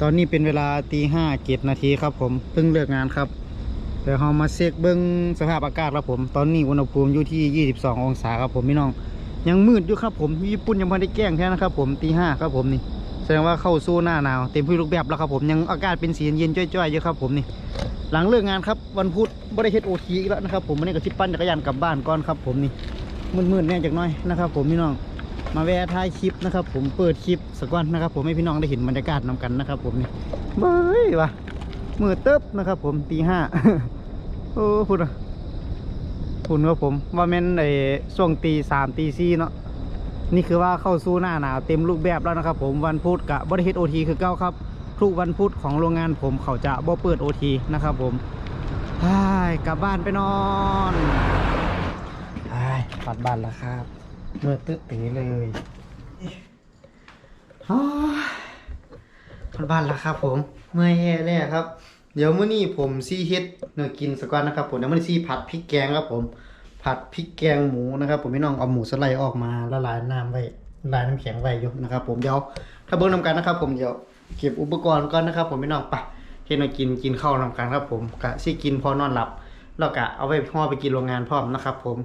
ตอนนี้เป็นเวลาตีห้าเจ็นาทีครับผมเพิ่งเลิกงานครับเดี๋ยวเรามาเช็คเบิ้งสภาพอากาศครับผม ตอนนี้อุณหภูมิอยู่ที่ 22 องศาครับผมพี่น้อง ยังมืดอยู่ครับผมญี่ปุ่นยังไม่ได้แกล้งแท้นะครับผมตีห้าครับผมนี่แสดงว่าเข้าสู้หน้าหนาวเต็มที่รูปแบบแล้วครับผมยังอากาศเป็นสีเย็นๆจ้อยๆอยู่ครับผมนี่หลังเลิกงานครับวันพุธไม่ได้เฮ็ดโอทีอีกแล้วนะครับผมวันนี้ก็สิปั่นจักรยานกลับบ้านก่อนครับผมนี่มืดๆแน่จักหน้อยนะครับผมพี่น้อง มาแวะท้ายคลิปนะครับ ผมเปิดคลิปสักวันนะครับ ผมให้พี่น้องได้เห็นบรรยากาศนำกันนะครับ ผมนี่เบ้ยวะมือเติบนะครับ ผมตีห้าโอ้พูดอะพูดครับผม ว่าแม่นไอ้ช่วงตีสามตีสี่เนาะนี่คือว่าเข้าสู่หน้าหนาวเต็มรูปแบบแล้วนะครับ ผมวันพุธกับบริเฮ็ดโอทีคือเก้าครับทุกวันพุธของโรงงานผมเขาจะบ่เปิดโอทีนะครับผมไปกลับบ้านไปนอนไปปัดบ้านแล้วครับ เมื่อตึ๊ดตีเลยอ้าวปัดบ้านแล้วครับผมเมื่อยแย่แน่ครับ เดี๋ยวมื้อนี้ผมซีเฮ็ดเนื้อกินสักวันนะครับผมเดี๋ยวมื้อนี้ซีผัดพริกแกงครับผม ผัดพริกแกงหมูนะครับ ผมพี่น้องเอาหมูสไลด์ออกมาละลายน้ำไว้ละลายน้ำแข็งไว้อยู่นะครับ ผมเดี๋ยวถ้าเบิ่งนำกันนะครับ ผมเดี๋ยวเก็บอุปกรณ์ก่อนนะครับ ผมพี่น้องไปเฮ็ดมากินกินข้าวนำกันครับ ผมกะสิกินพอนอนหลับแล้วก็เอาไว้ห่อไปกินโรงงานพร้อมนะครับ ผม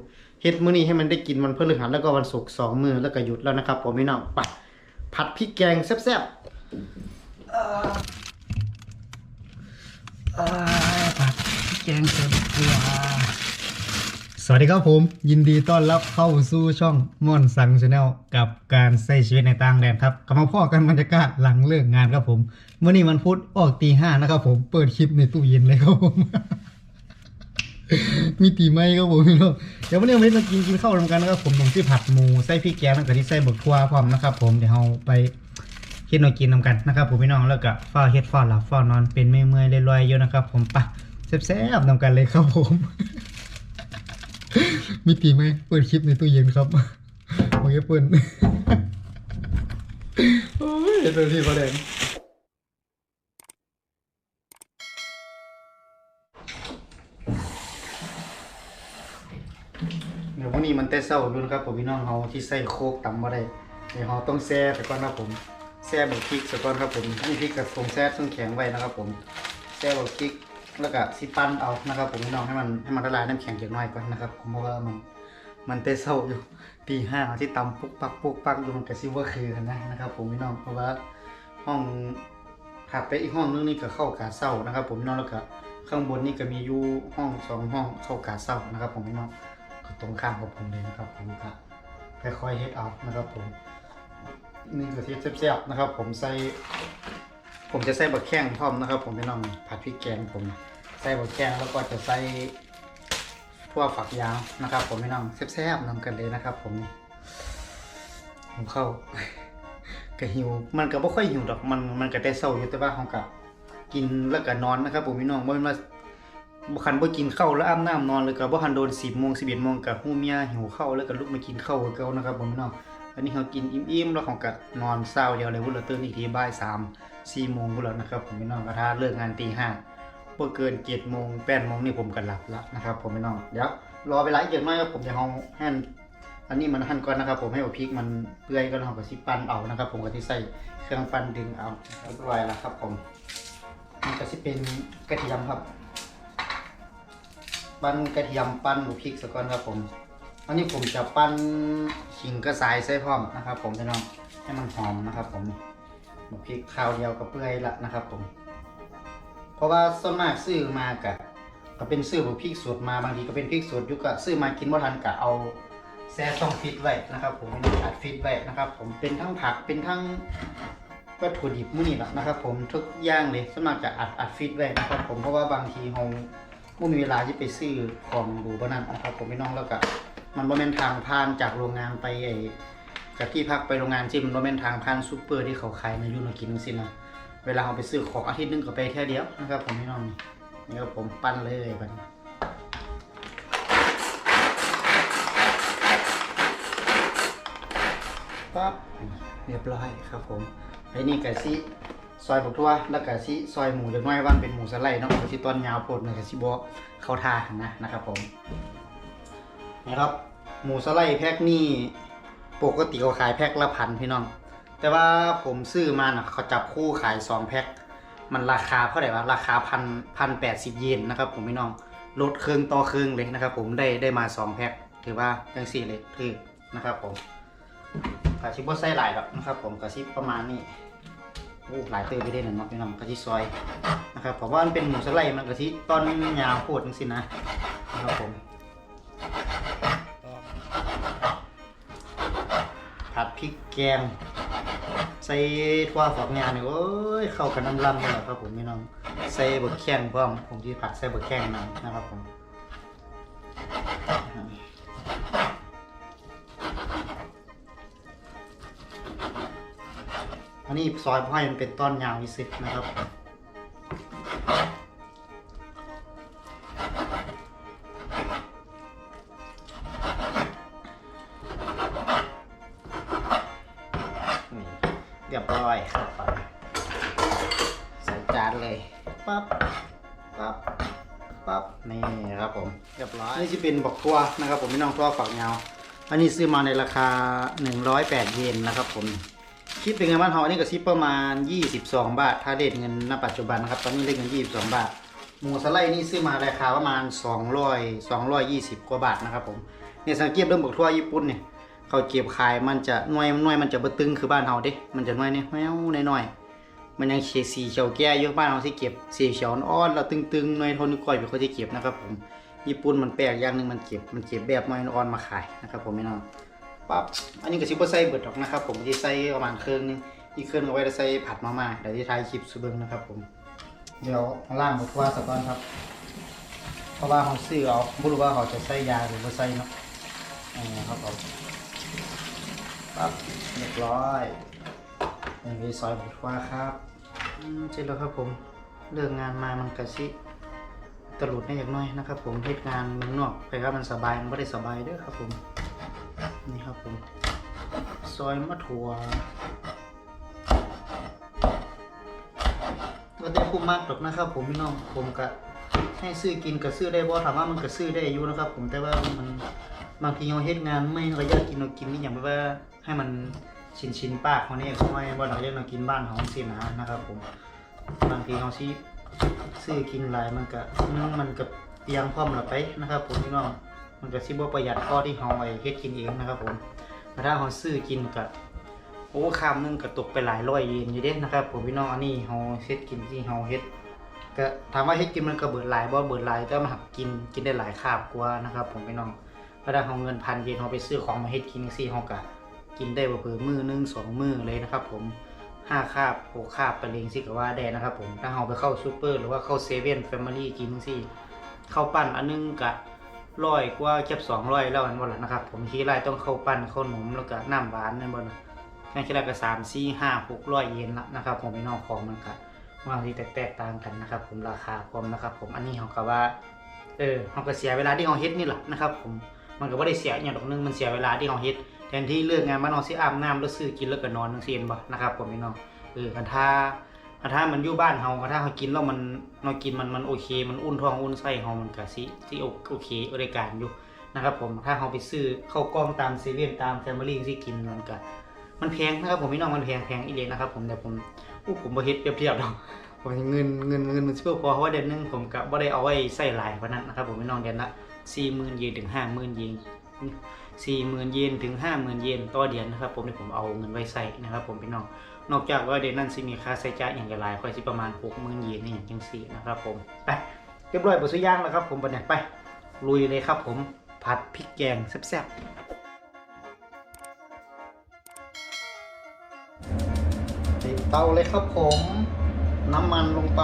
เฮ็ดมื้อนี้ให้มันได้กินวันพฤหัสแล้วก็วันศุกร์สองมือแล้วก็หยุดแล้วนะครับผมพี่น้องไปผัดพริกแกงแซ่บๆผัดพริกแกงใส่เกลือสวัสดีครับผม ยินดีต้อนรับเข้าสู่ช่องม่อนสังชาแนลกับการใช้ชีวิตในต่างแดนครับกลับมาพ่อกันบรรยากาศหลังเลิกงานครับผมเมื่อนี้วันพุธออกตีห้านะครับผมเปิดคลิปในตู้เย็นเลยครับผม มีตีไม้ครับผมพี่น้องเดี๋ยววันนี้วันนี้เรากินกินข้าวรวมกันนะครับผมผมที่ผัดหมูใส่พริกแกงแล้วก็ที่ใส่บกทั่วพร้อมนะครับผมเดี๋ยวเราไปเฮ็ดหน่อยกินนำกันนะครับผมพี่น้องแล้วก็ฝ้าเฮ็ดฝ้าหลับฝ้านอนเป็นเมื่อยๆลอยๆอยู่นะครับ ผมไปะแซ่บๆนำกันเลยครับผม มีตีไหมเปิดคลิปในตู้เย็นครับโอเคเปิดโอ้ยเปิดที่ประเด็น เดี๋ยววันนี้มันเต้เศร้าอยู่นะครับผมพี่น้องเขาที่ใส่โคกตำมาได้เดี๋ยวเขาต้องแช่ไปก่อนนะครับผมแช่บกพริกไปก่อนครับผมนี่พริกกับผงแช่ซึ่งแข็งไว้นะครับผมแช่บกพริกแล้วก็สิปั้นเอานะครับผมพี่น้องให้มันให้มันละลายน้ำแข็งเล็กน้อยก่อนนะครับผมเพราะว่ามันมันเตะเศร้าอยู่ตีห้าที่ตำปุ๊กปักปุ๊กปักอยู่มันก็ซิว่าคือกันนะนะครับผมพี่น้องเพราะว่าห้องถัดไปอีกห้องนึงนี่ก็เข้ากาเศร้านะครับ ผมพี่น้องแล้วก็ข้างบนนี่ก็มีอยู่ห้องสองห้องเข้ากาเศร้านะครับ ผมพี่น้อง ตรงข้ามกับผมเลยนะครับ ผมก็ค่อยๆเฮ็ดเอานะครับผมนี่ก็ที่แซ่บๆนะครับ ผมใส่ผมจะใส่บะแข้งพร้อมนะครับ ผมพี่น้องผัดพริกแกงผมใส่บะแข้งแล้วก็จะใส่พวฝักยาวนะครับ ผมพี่น้องแซ่บๆนำกันเลยนะครับ ผมผมเข้าก็หิว มันก็บ่ค่อยหิวดอกมันมันก็แต่เศร้าอยู่แต่ว่าเขาก็กินแล้วก็นอนนะครับ ผมพี่น้องบ่แม่นว่า บ่คันบ่กินข้าวแล้วอาบน้ำนอนเลยก็บ่ทันโดน10:00น11:00นก็ฮู้เมียหิวข้าวแล้วก็ลุกมากินข้าวคือเก่านะครับผมพี่น้องอันนี้เขากินอิ่มๆแล้วเขาก็นอนเศร้าเดียวเลยพุ่นละตื่นอีกทีบ่าย3 4โมงพุ่นแล้วนะครับผมพี่น้องก็ถ้าเลิกงานตีห้าบ่เกิน7โมง8โมงนี่ผมก็หลับแล้วนะครับผมพี่น้องเดี๋ยวรอเวลาอีกเยอะน้อยครับผมจะเอาแห่นอันนี้มันหั่นก่อนนะครับ ผมให้เอาพริกมันเปื่อยก่อนเราก็สิปั้นเอานะครับ ผมก็สิใส่เครื่องปั้นดึงเอาเรียบร้อยแล้วครับผมมันก็สิเป็นกระเทียมครับ ปั้นกระเทียมปั้นหมูพริกสักก่อนครับผมอันนี้ผมจะปั้นขิงกระสายใส่พร้อมนะครับ ผมพี่น้องให้มันหอมนะครับ ผมหมูพริกข้าวเดียวก็เปื่อยละนะครับ ผม เพราะว่าส่วนมากซื้อมากะก็เป็นซื้อหมูพริกสดมาบางทีก็เป็นพริกสดอยุกะซื้อมากินบ่ทันกะเอาแซ่ช่องฟิตไว้นะครับ ผมอัดฟิตไว้นะครับ ผมเป็นทั้งผักเป็นทั้งวัตถุดิบมื้อนี้แหละนะครับ ผมทุกอย่างเลยสมากจะอัดอัดฟิตไว้นะครับ ผมเพราะว่าบางทีเรา ไม่มีเวลาที่ไปซื้อของดูบ้านั้นนะครับผมพี่น้องแล้วก็มันบ่แม่นทางผ่านจากโรงงานไปไอจากที่พักไปโรงงานที่มันบ่แม่นทางผ่านซูเปอร์ที่เขาขายในยูโนกินสินะเวลาเราไปซื้อของอาทิตย์หนึงก็ไปแค่เดียวนะครับผมพี่น้องนี่ครับผมปั้นเลยบัดนี้ปั๊บเรียบร้อยครับผมไอ้นี่กะซิ ซอยบักทั่วแล้วก็สิซอยหมูเล็กน้อยว่านเป็นหมูสไลด์เนาะก็สิต้นยาวโพดมันก็สิบ่เข้าท่านะนะครับผมนี่ครับหมูสไลด์แพ็คนี่ปกติเขาขายแพ็คละพันพี่น้อง แต่ว่าผมซื้อมาเน่ะเขาจับคู่ขายสองแพ็คมันราคาเท่าไหร่วะราคาพันพันแปดสิบเยนนะครับ ผมพี่น้องลดครึ่งต่อครึ่งเลยนะครับ ผมได้ได้มาสองแพ็คถือว่าจังสี่เลยคือนะครับผมกระชิบว่าไส้หลายหรอกนะครับ ผมกระชิบประมาณนี้ โอ้หลายเติมไปได้หนึ่งเนาะพี่น้องกะชิซอยนะครับผมว่ามันเป็นหมูสไลด์มันกะชิตอนยาวโคตรจังสินะนะครับผมผัดพริกแกง ใส่ถั่วฝักยาวเนี่ยโอ้ยเข้ากันน้ำล่ำเลยครับผมพี่น้องใส่บดแข้งพร้อมผมที่ผัดใส่บดแข้งนำนะครับผม อันนี้ซอยพ่อยมันเป็นต้นยาวนิสินะครับผมนี่เรียบร้อยครับไปใส่จานเลยปั๊บปั๊บปั๊บนี่ครับผมเรียบร้อยนี่จะเป็นบักทั่วนะครับ ผมพี่น้องทั่วฝักยาวอันนี้ซื้อมาในราคา 108 เยนนะครับผม คิดเป็นเงินบ้านเราอันนี้ก็ซิประมาณ 22 บาท ถ้าเรทเงินณปัจจุบันนะครับ ตอนนี้เลทเงิน 22 บาท หมูสไลด์นี่ซื้อมาราคาประมาณ 200 220 กว่าบาทนะครับผมเนี่ยสังเกตเรื่องบักทั่วญี่ปุ่นเนี่ยเขาเก็บขายมันจะน่วยน่วยมันจะบ่ตึงคือบ้านเราเด้ มันจะน่วยเนี่ยแมวน้อยๆมันยังเขียสีเขียวแก่ยู่บ้านเราที่เก็บสีเขียวอ่อนๆแล้วตึงๆหน่วยทนก้อยเป็นคนที่เก็บนะครับผมญี่ปุ่นมันแปลกอย่างหนึงมันเก็บมันเก็บแบบน่วยอ่อนมาขายนะครับผมพี่น้อง ปั๊บอันนี้ก็ซิบใส่เบิดดอกนะครับ ผมที่ใส่ประมาณครึ่งนึงอีกครึ่งเอาไว้จะใส่ผัดมาม่าเดี๋ยวที่ท้ายคลิปสุเบิงนะครับผมเดี๋ยวล่างบทว่าสักก่อนครับ เพราะว่าเขาซื้อเอาไม่รู้ว่าเขาจะใส่ยาหรือไม่ใส่เนาะอ่าครับผมปั๊บเรียบร้อยอันนี้ซอยบทว่าครับเสร็จแล้วครับผมเลิกงานมามันกระซิตลุดได้อย่างน้อยนะครับ ผมเฮ็ดงานมืองนอกไปครับมันสบายมันไม่ได้สบายด้อครับผม นี่ครับผมซอยมะถั่วก็ได้คุ้มมากหรอกนะครับ ผมพี่น้องผมก็ให้ซื้อกินก็ซื้อได้บ่ถามว่ามันก็ซื้อได้อยู่นะครับ ผมแต่ว่ามันบางทีเราเฮ็ดงานไม่เราอยากกินเรากินนี่อย่างแบบว่าให้มันชินชินปากเขาเนี่ยเขาไม่บ่เราอยกเรากินบ้านเขาสินะนะครับผมบางทีเราสิซื้อกินหลายมันก็นึงมันก็เตียงพร้อมและไปนะครับ ผมพี่น้อง มันก็สิบ่ประหยัดพอที่เฮาไอ้เฮ็ดกินเองนะครับผมแต่ถ้าเฮาซื้อกินก็โอ้คำนึงก็ตกไปหลายร้อยเยนอยู่เด้นะครับผมพี่น้องอันนี้เฮาเฮ็ดกินที่เฮาเฮ็ดก็ถามว่าเฮ็ดกินมันก็เบิดหลายบ่เบิดหลายแต่มันหักกินกินได้หลายคาบกว่านะครับ ผมพี่น้องถ้าได้เฮาเงินพันเยนเฮาไปซื้อของมาเฮ็ดกินซี่เฮาก็กินได้บ่เผื่อมือนึงสองมือเลยนะครับ ผมห้าคาบหกคาบไปเลยสิก็ว่าได้นะครับ ผมถ้าเฮาไปเข้าซูเปอร์หรือว่าเข้าเซเว่นแฟมิลี่กินซี่ข้าปั้นอันนึงก็ ร้อยกว่าเก็บสองร้อยแล้วอันบ่ล่ะนะครับ ผมที่ไรต้องเข้าปั้นเข้าหนุมแล้วก็น้ำหวานนั่นบ่ล่ะแค่ที่ไรก็สามสี่ห้าหกร้อยเยนละนะครับ ผมพี่น้องของมันก็บางทีแตกต่างกันนะครับ ผมราคาความนะครับ ผมอันนี้เขาก็ว่าเออเขาก็เสียเวลาที่เขาเฮ็ดนี่แหละนะครับ ผมมันก็บ่ได้เสียอย่างดอกนึงมันเสียเวลาที่เขาเฮ็ดแทนที่เลิกงานมานอนสิอาบน้ำแล้วซื้อกินแล้วก็นอนจังเซี่เห็นบ่นะครับ ผมพี่น้องเออกันถ้า ถ้ามันอยู่บ้านเฮาถ้าเฮากินแล้วมันเรากินมันมันโอเค มันอุ่นท้องอุ่นไส้เฮามันก็สิสิโอโอเคบริการอยู่นะครับผมถ้าเฮาไปซื้อเข้าวกล้องตามเซเว่นตามแฟมิลี่ที่กินมันก็มันแพงนะครับผมพี่น้องมันแพงแพงอีเลยนะครับผมแต่ผมอู้ผมบ่เฮ็ดเปรียบเทียบดอกผมเงินเงินเงินมันสิบ่พอเพราะว่าเดือนนึงผมก็บ่ได้เอาไว้ใส่หลายปานนั้นนะครับผมพี่น้องเดือนละ40,000เยนถึง50,000เยน40,000เยนถึง50,000เยนต่อเดือนนะครับผมที่ผมเอาเงินไว้ใส่นะครับผมพี่น้อง นอกจากว่าเดนนั่นสิมีค่าใช้จ่ายอย่างไรค่อยสิประมาณหกหมื่นเยนนี่อย่างจังสี่นะครับผมไปเรียบร้อยบสุย่างแล้วครับ ผมบันเนี่ยไป ลุยเลยครับผมผัดพริกแกงแซ่บๆติดเตาเลยครับผม น้ำมันลงไป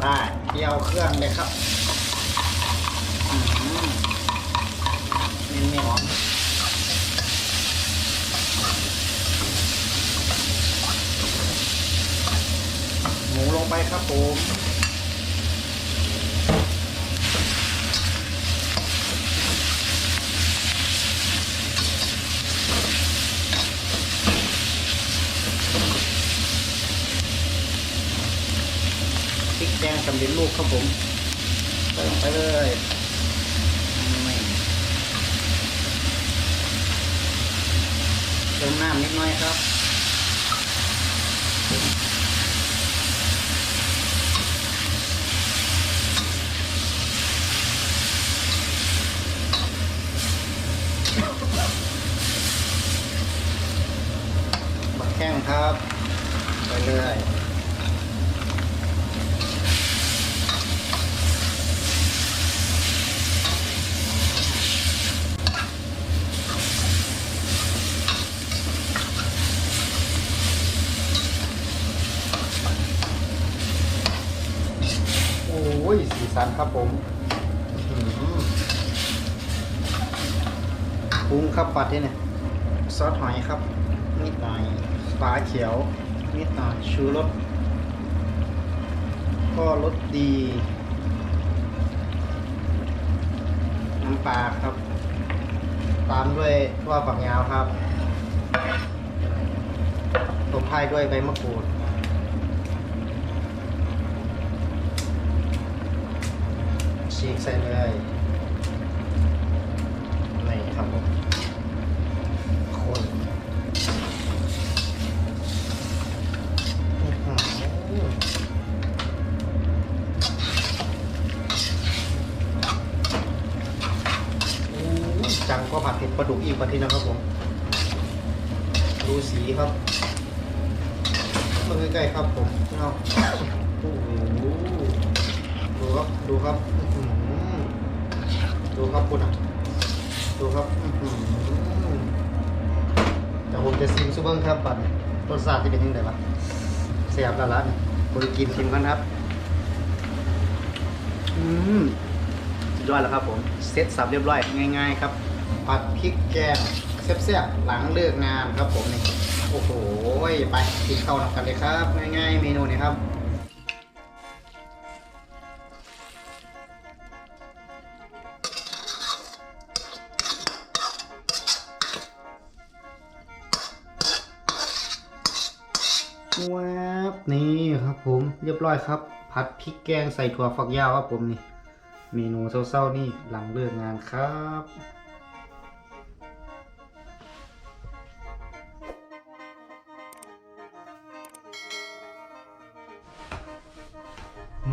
ไปเกี่ยวเครื่องเลยครับ งไปครับผมพริกแดงสำลีลูกครับผมเติมไปเลยเติมน้ำนิดหน่อยครับ ก็รสดี น้ำปลาครับ ตามด้วยว่าฝักยาวครับตบท้ายด้วยใบมะกรูดฉีกใส่เลยนี่ครับผมคนอื้อหืออู้จังก็ผัดเผ็ดปลาดุกอีกประเทศนะครับผม ดูสีครับมาใกล้ๆครับผมเอาโอ้โหดู ครับดูครับดูครับคุณอะดูครับแต่ผมจะซิมซูเบิ้งครับบัดนี้รสชาติที่เป็นยังไงวะเสียบล้วล่ะนี่บริกินชิมกันครับ อืมสุดยอดแล้วครับผม เซตสับเรียบร้อยง่าย ๆ ครับ ผัดพริกแกงแซ่บๆหลังเลิกงานครับผมนี่โอ้โหไปกินข้าวนำกันเลยครับ ง่ายๆ เมนูนี้ครับ เรียบร้อยครับ ผัดพริกแกงใส่ถั่วฝักยาวครับผมนี่ เมนูเศร้าๆนี่หลังเลิกงานครับ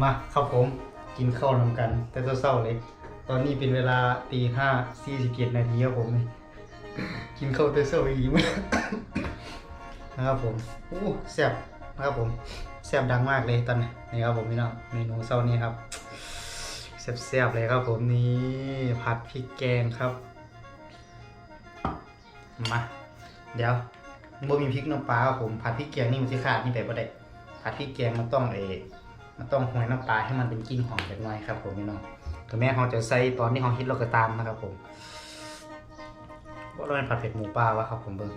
มาครับผมกินข้าวนำกัน แต่เศร้าๆเลย ตอนนี้เป็นเวลาตีห้าสี่สิบเจ็ดนาทีครับผมนี่กินข้าวแต่เศร้าอีกมั้นะครับผมอู้แซ่บนะครับผม ซ่บดังมากเลยตอนนี้นี่ครับผมพี่น้องเมนูเช้านี้ครับแซ่บๆเลยครับผมนี่ผัดพริกแกงครับมาเดี๋ยวบ่มีพริกน้ำปลาครับผมผัดพริกแกงนี่มันสิขาดนี่ไปบ่ได้ผัดพริกแกงมันต้องเอมันต้องหวยน้ำปลาให้มันเป็นกลิ่นหอมเล็กน้อยครับผมพี่น้องถึงแม้เขาจะใส่ตอนที่เขาฮิตเราก็ตามนะครับผมว่าเราเป็นผัดเผ็ดหมูปลาวะครับผมเบิ่ง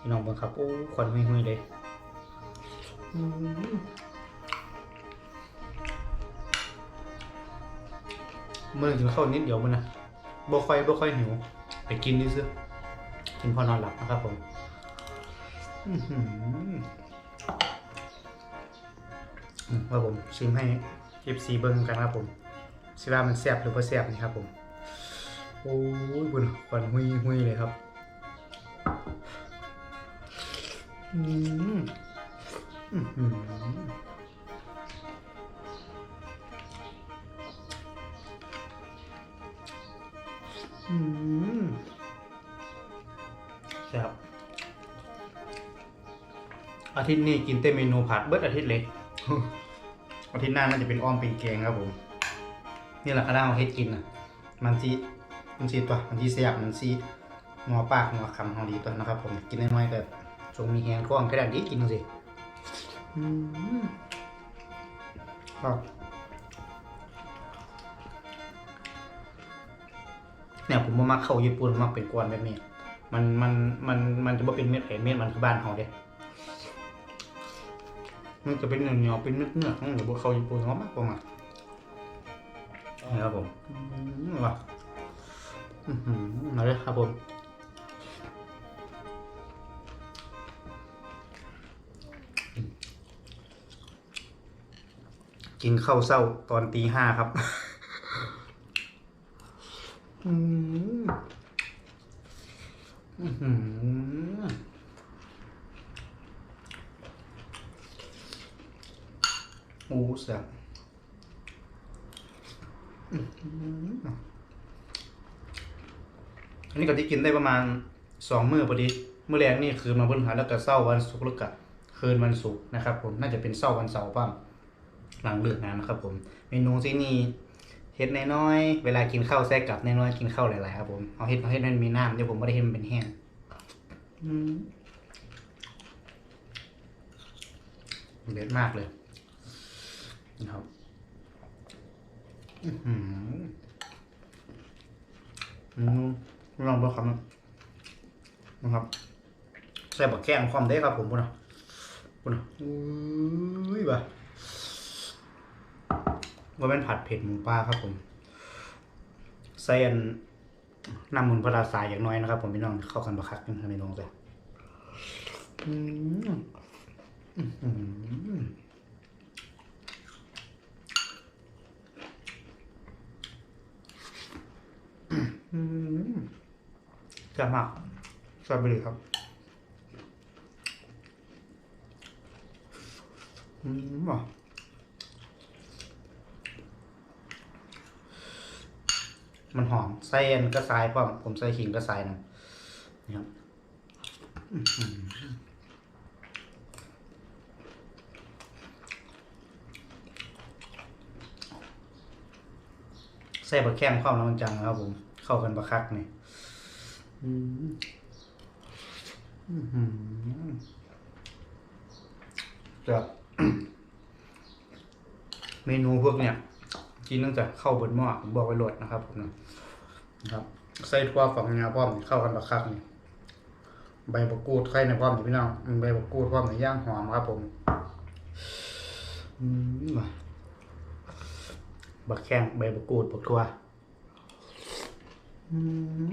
พี่น้องเบิ่งครับโอ้ควันหุยๆเลย เมื่อกินข้าวนิดเดียวมันนะบ่ค่อยบ่ค่อยหิว ไปกินนี่ซื้อกินพอนอนหลับนะครับผมมว่าผมชิมให้ FC เบิ่งกันครับผมสิว่ามันแซ่บหรือบ่แซ่บนี่ครับผม โอ้ยบุญควันหุยหุยเลยครับ อืม อืมอืมอืมครับอาทิตย์นี้กินเต็มเมนูผัดเบิดอาทิตย์เลย อาทิตย์หน้าน่าจะเป็นอ้อมเป็นแกงครับผม นี่แหละคณะของเฮ็ดกินนะมันซีมันซีตัว มันซีเสียบมันซีหัวปากหัวคำของดีตัวนะครับผม กินน้อยๆแต่จงมีแฮงก้องกระดาษดีกินสิอืม ครับเนี่ยผมมามักเข้าญี่ปุ่นมักเป็นกวนแบบนี้ มันมันมันมันจะบ่เป็นเม็ดไอเม็ดมันคือบ้านเขาเด้มันจะเป็นเหนียวๆเป็นเนื้อๆของหรือบ่เข้าญี่ปุ่นเขามากกว่ามานี่ครับผมมว่ะมาเลยครับผม กินข้าวเศร้าตอนตีห้าครับอืมอืมโอ้แซ่บอันนี้ก็ที่กินได้ประมาณสองมื้อพอดีมื้อแรกนี่คืนมาบนหาแล้วก็เศร้าวันศุกร์แล้วก็คืนวันศุกร์นะครับผมน่าจะเป็นเศร้าวันเสาร์ป่ะ หลังเลิกงานนะครับ ผม เมนูที่นี่เฮ็ดน้อยๆ เวลากินข้าวแทรกกับน้อยๆ กินข้าวหลายๆ ครับผม เอาเฮ็ดเอาเฮ็ดให้มันมีน้ำเดี๋ยวผมไม่ได้เฮ็ดมันเป็นแห้งอืมเด็ดมากเลยนะครับอื้อหืออืมลองดูครับนะครับ ใส่บักแก้มความได้ครับผมพุ่นนะพุ่นนะอุ้ยบ่า ว่าเป็นผัดเผ็ดหมูปลาครับผมใส่อันน้ำมันปลาสายอย่างน้อยนะครับ ผมพี่น้องเข้ากันบักคักกันครับพี่น้องเลยอืมอื้อหืออืมแซ่บมากแซ่บไปเลยครับอืมว่ะ มันหอมใส่อันกระสายพร้อมผมใส่ขิงกระสายนะนี่ครับใส่บะแข้งความน้ำจังนะครับผม เข้ากันบะคักนี่อืมอื้อหือจะเมนูพวกเนี้ย กินตั้งแต่เข้าบนหม้อผมบอกไว้โหลดนะครับผมนะครับใส่ทั่วฝักงาพร้อมนี่เข้ากันบะคักนี่ใบบักกูดไข่ในพร้อมนี่พี่น้องใบบักกูดพร้อมในย่างหอมครับผมอืมว่ะบักแข้งใบบักกูดบักทั่วอื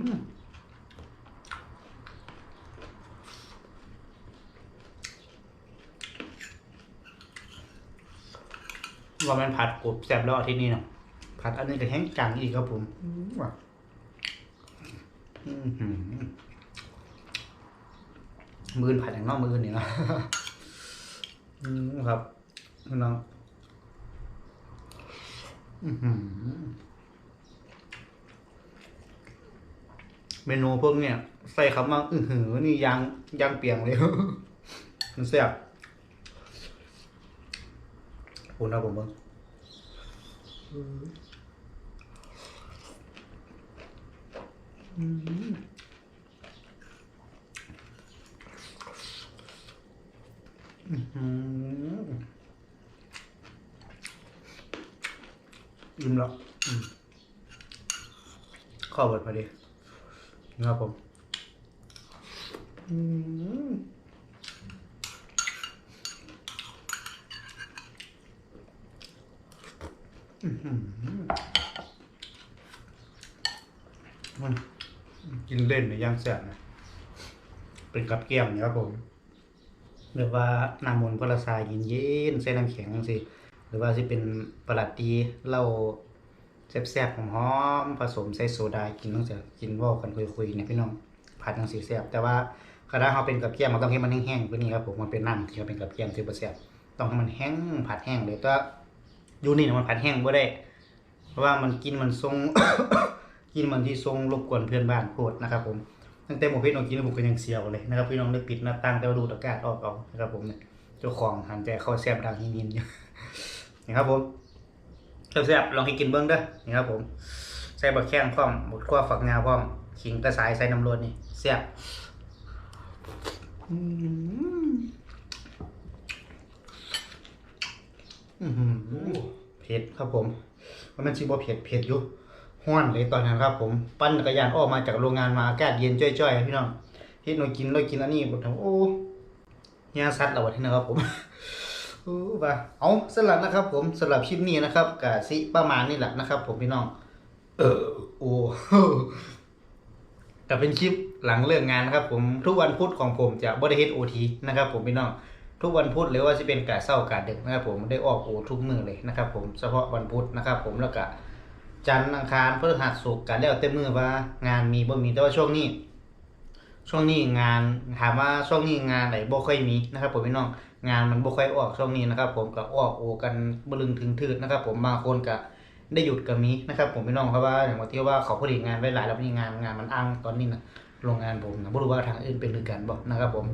ม ว่ามันผัดกบแซ่บแล้วอาที่นี่เนาะผัดอันนี้ก็แห้งจังอีกครับผมอืมว่ะอื้อหือมือนผัดอย่างนอกมือนี่เนาะอืมครับพี่น้องอือหือเมนูพวกเนี้ยใส่คำว่าอือหือนี่ยางยางเปียงเลยมันแซ่บ คุณนะผมเบิ้งอืมอื้อหืออิ่มแล้วอืมเข้าเบิดพอดีนะครับผม อืมอื้อหือ มันกินเล่นในย่างแซ่บนะเป็นกับแก้มนะครับผมหรือว่าน้ำมนต์พระสายเย็นๆใส่น้ำแข็งจังซี่หรือว่าสิเป็นปลาตีเหล้าแซ่บๆหอมๆผสมใส่โซดากินต้องจะกินว่ากันคุยๆเนี่ยพี่น้องผัดจังสีแซ่บแต่ว่าคณะเขาเป็นกับเกี๊ยมมันต้องให้มันแห้งๆกว่านี้ครับผมมันเป็นน้ำที่เขาเป็นกับเกี๊ยมที่บ่แซ่บต้องให้มันแห้งผัดแห้งเลยแต่ อยู่นี่มันผัดแห้งบ่ได้ เพราะว่ามันกินมันทรง กินมันที่ทรงรบกวนเพื่อนบ้านโคตรนะครับ ผม ตั้งแต่หมกเพชรน้องกินผมก็ยังเสียวเลยนะครับพี่น้องได้ปิดหน้าต่างแต่ว่าดูดอากาศออกเอานะครับ ผมเนี่ยเจ้าของหันใจเข้าแซ่บดังหินๆอยู่นะครับผมแซ่บๆลองให้กินเบิ้งเด้อนี่ครับ ผมใส่บะแข้งพร้อมบดขั้วฝักงาพร้อมขิงกระสายใส่น้ำรดนี่แซ่บ อื้อหือเผ็ดครับผมว่ามันชิบ่าเผ็ดเผ็ดอยู่ห้อนเลยตอนนั้นครับ ผมปั้นจักรยานออกมาจากโรงงานมาอากาศเย็นจ้อยๆพี่น้องเฮ็ดหน่อยกินแล้วกินอันนี้บ่ทำโอ้ยาซัดแล้ววะที่นะครับผมโอ้ว่าเอาสำหรับนะครับ ผมสำหรับคลิปนี้นะครับกะสิประมาณนี้แหละนะครับ ผมพี่น้อง เออโอ้แต่เป็นคลิปหลังเลิกงานนะครับ ผมทุกวันพุธของผมจะบริเฮดโอทีนะครับ ผมพี่น้อง ทุกวันพุธหรือว่าจะเป็นกะเศร้ากะดึกนะครับผมได้ออกโอทุกมือเลยนะครับ ผมเฉพาะวันพุธนะครับ ผมแล้วก็จันทร์อังคารพฤหัสศุกร์กะแล้วแต่มือว่างานมีบ่มีแต่ว่าช่วงนี้ ช่วงนี้งานถามว่าช่วงนี้งานไหนบ่ค่อยมีนะครับ ผมพี่น้องงานมันบ่ค่อยออกช่วงนี้นะครับ ผมก็ออกโอกันบลึงถึงทืดนะครับ ผมบางคนก็ได้หยุดก็มีนะครับ ผมพี่น้องเพราะว่าอย่างที่ว่าเขาผลิตงานไว้หลายแล้วมีงานงานมันอั้งตอนนี้นะ โรงงานผมนะบ่รู้ว่าทางอื่นเป็นหรือกันบ่นะครับผม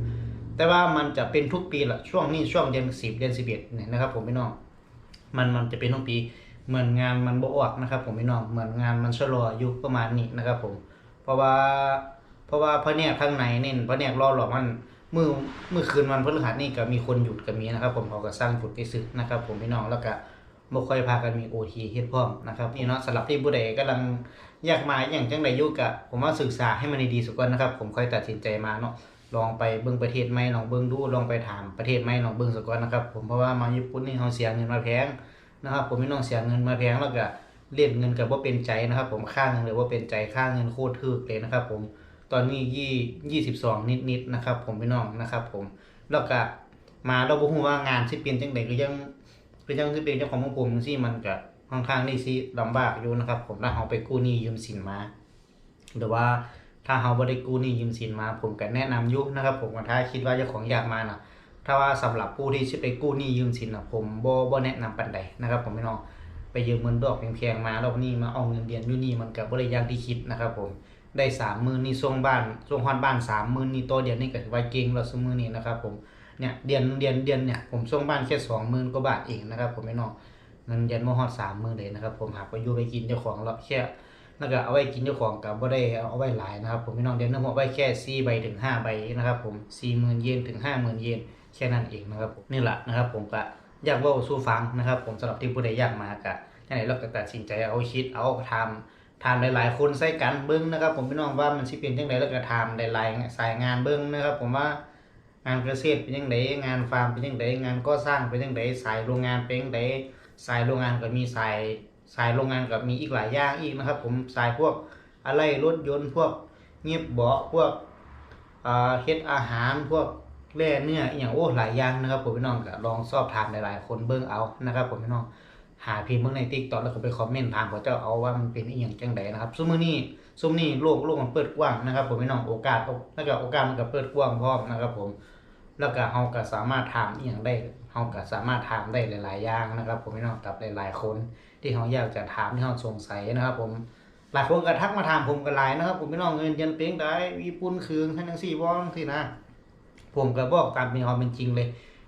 แต่ว่ามันจะเป็นทุกปีละช่วงนี้ช่วงเดือน10เดือน11เอ็ดเนี่ยนะครับผมพี่น้อง มันมันจะเป็นทุกปีเหมือนงานมันบ่ออกนะครับ ผมพี่น้องเหมือนงานมันชะลออยู่ประมาณนี้นะครับ ผม เพราะว่าเพราะว่าพระเนี่ยข้างในเน้นพระเนี่ยรอหลอกมันมื่อเมื่อคืนวันพฤหัสนี่ก็มีคนหยุดก็มีนะครับ ผมเขาก็สร้างจุดไปซึกนะครับ ผมพี่น้องแล้วก็บ่ค่อยพากันมีโอทีเฮ็ดพร้อมนะครับนี่เนาะสำหรับที่ผู้ใดกำลัง อยากมาอย่างจังไดอยู่กะผมว่าศึกษาให้มันดีๆสักก่อนนะครับ ผมค่อยตัดสินใจมาเนาะลองไปเบิ่งประเทศใหมลองเบิ่งดูลองไปถามประเทศใหมลองเบิ่งสักก่อนนะครับ ผมเพราะว่ามาญี่ปุ่นนี่เฮาเสียเงินมาแพงนะครับ ผมพี่น้องเสียเงินมาแพงแล้วก็เล่นเงินก็บ่เป็นใจนะครับ ผมค่าเงินเลยว่าเป็นใจค่าเงินโคตรถึกเลยนะครับ ผมตอนนี้ยี่ยี่สิบสองนิดนิดๆนะครับ ผมพี่น้องนะครับ ผมแล้วก็มาเราบ่ฮู้ว่างานสิเป็นจังไดก็ยังก็ยังสิเป็นเจ้าของของผมซี่มันก็ ค่อนข้างที่สิลำบากอยู่นะครับ ผมถ้าเฮาไปกู้หนี้ยืมสินมา หรือว่าถ้าเฮาบ่ได้กู้หนี้ยืมสินมา ผมก็แนะนำอยู่นะครับ ผมก็ถ้าคิดว่าเจ้าของอยากมาน่ะถ้าว่าสำหรับผู้ที่สิไปกู้หนี้ยืมสินน่ะผมบ่บ่แนะนำปานใดนะครับ ผมพี่น้องไปยืมเงินดอกแพงๆมาแล้วนนี้มาเอาเงินเดือนอยู่นี่มันก็บ่ได้ยางที่คิดนะครับ ผมได้สามหมื่นนี่ส่งบ้านส่งฮอดบ้านสามหมื่นนี่ตัวเดียวนี่ก็ถือว่าเก่งแล้วสมือนี้นะครับ ผมเนี่ยเดือนเดือนเดือนเนี่ยผมส่งบ้านแค่สองหมื่นกว่าบาทเองนะครับ ผมไม่นอก เงินเดือนมาฮอดสามมื่นเลยนะครับ ผมหากไปอยู่ไปกินเจ้าของแล้วแค่แล้วก็เอาไว้กินเจ้าของกับบ่ได้เอาไว้หลายนะครับผมไม่น้อกเดือนนึงผมเอาไว้แค่สี่ใบถึงห้าใบนะครับ ผมสี่หมื่นเยนถึงห้าหมื่นเยนแค่นั้นเองนะครับผมนี่แหละนะครับ ผมก็อยากว่าสู้ฟังนะครับ ผมสำหรับที่ผู้ใดอยากมากะยังไงเราก็ตัดสินใจเอาคิดเอาทำทำหลาย ๆ คนใส่กันเบิ้งนะครับ ผมพี่น้องว่ามันสิเป็นจังไดแล้วก็ทำหลายๆสายงานเบิ้งนะครับ ผมว่างานเกษตรเป็นจังไดงานฟาร์มเป็นจังไดงานก่อสร้างเป็นจังไดสายโรงงานเป็นจังได สายโรงงานก็มีสายสายโรงงานก็มีอีกหลายอย่างอีกนะครับ ผมสายพวกอะไรรถยนต์พวกเงียบเบาะพวกเฮ็ดอาหารพวกแร่เนื้ออย่างโอ้หลายอย่างนะครับผมพี่น้องก็ลองสอบถามหลายๆคนเบิ้งเอานะครับผมพี่น้องหาพิมพ์เมื่อในติ๊กต็อกแล้วก็ไปคอมเมนต์ถามเขาเจ้าเอาว่ามันเป็นอีหยังจังไดนะครับซุมื้อนี้ซุมนี้โลกโลกมันเปิดกว้างนะครับผมพี่น้องโอกาสแล้วก็โอกาสมันก็เปิดกว้างพร้อมนะครับผม แล้วก็เฮาก็สามารถถามอีหยังได้เฮาก็สามารถถามได้หลาย ๆ อย่างนะครับ ผมพี่น้องกับหลาย ๆ คน ที่เฮาอยากจะถามที่เฮาสงสัยนะครับ ผมหลายคนก็ทักมาถามผมก็หลายนะครับ ผมพี่น้องเงินเดือนเป็นได้ญี่ปุ่นคืนให้จังซี่บ่จังซี่นะ ผมก็บอกตามเป็นความเป็นจริงเลย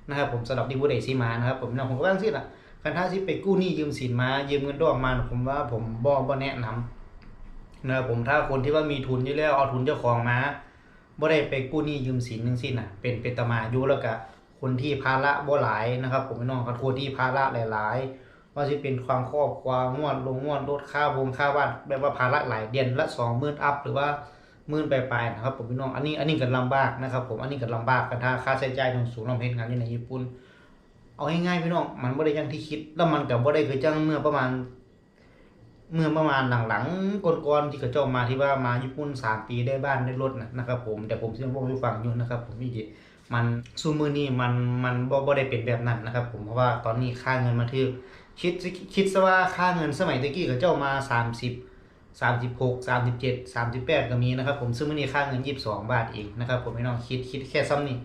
นะครับ ผมสำหรับที่ผู้ใดสิมานะครับ ผมพี่น้องผมก็ว่าจังซี่ล่ะคันถ้าสิไปกู้หนี้ยืมสินมายืมเงินดอกมาผมว่าผมบ่บ่แนะนำนะครับผมถ้าคนที่ว่ามีทุนอยู่แล้วเอาทุนเจ้าของมา บ่ได้ไปกู้หนี้ยืมสินจังซี่น่ะเป็นเป็นตมาอยู่แล้วก็คนที่ภาระบ่หลายนะครับ ผมพี่น้องครับคนที่ภาระหลาย ๆ ว่าสิเป็นความครอบครัวงวดลงงวดรถค่าวงค่าบ้านแบบว่าภาระหลายเดือนละ20,000อัพหรือว่าหมื่นปลายๆนะครับผมพี่น้องอันนี้อันนี้ก็ลำบากนะครับผมอันนี้ก็ลำบากกันถ้าค่าใช้จ่ายสูงเราเฮ็ดงานอยู่ในญี่ปุ่นเอาง่ายๆพี่น้องมันบ่ได้ย่งที่คิดแล้วมันก็บ่ได้คือจังเมื่อประมาณ เมื่อประมาณหลังๆก่อนๆที่เขาเจ้ามาที่ว่ามาญี่ปุ่นสามปีได้บ้านได้รถนะนะครับผมแต่ผมสิบอพวกให้ฟังอยู่นะครับ ผมพี่มันซูมือนี้มันมันบ่บ่ได้เป็นแบบนั้นนะครับผมเพราะว่าตอนนี้ค่าเงินมาถึกคิดคิดซะว่าค่าเงินสมัยตะกี้เขาเจ้ามา30 36 37 38ก็มีนะครับผมซึ่งมื้อนี้ค่าเงิน22บาทเองนะครับผมพี่น้องคิดคิดแค่ซ้ำนี้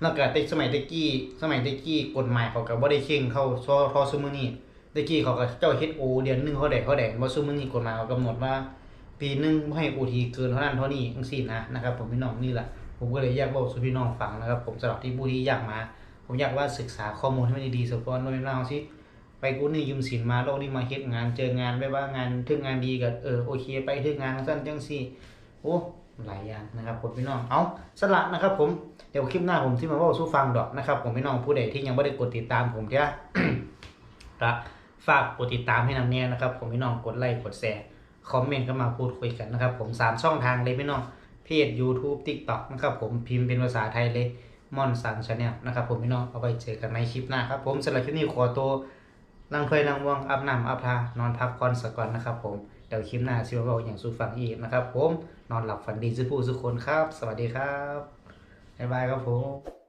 แล้วก็แต่สมัยตะกี้สมัยตะกี้กฎหมายเขาก็บ่ได้เข่งเข้าซอทอซุมื้อนี้ ตะกี้เขาก็เจ้าเฮ็ดโอเดือนหนึ่งเขาได้เขาได้บ่ซุมื้อนี้กฎหมายเขากำหนดว่า ปีหนึงบ่ให้โอทีเกินเท่านั้นเท่านี้จังซี่นะนะครับ ผมพี่น้องนี่แหละผมก็เลยอยากเว้าสู่พี่น้องฟังนะครับ ผมสำหรับที่ผู้ที่อยากมา ผมอยากว่าศึกษาข้อมูลให้มันดีๆซะก่อนโดยเราสิไปกู้หนี้ยืมสินมาแล้วนี่มาเฮ็ดงานเจองานแบบว่างานถึงงานดีก็เออโอเคไปถึงงานจังซั่นจังซี่โอ้หลายอย่างนะครับผมพี่น้องเอาสละนะครับ ผมเดี๋ยวคลิปหน้าผมที่มาว่าสู้ฟังดอกนะครับ ผมพี่น้องผู้ใดที่ยังไม่ได้กดติดตามผมเที่ยก็ ฝากกดติดตามให้นำแน่นะครับผมพี่น้องกดไลค์กดแชร์คอมเมนต์ก็มาพูดคุยกันนะครับ ผมสามช่องทางเลยพี่น้องเพจ YouTube TikTok นะครับผมพิมพ์เป็นภาษาไทยเลยมอนสันชาแนลนะครับผมพี่น้องเอาไปเจอกันในคลิปหน้าครับผมสำหรับคลิปนี้ขอตัวลังเพลนางวงอาบน้ำอาบทานอนพักผ่อนสักก่อนนะครับผมเดี๋ยวคลิปหน้าซิวาเวาอย่างสู้ฟังอีกนะครับผมนอนหลับฝันดีสุผู้สุกคนครับ สวัสดีครับบ๊ายบายครับผม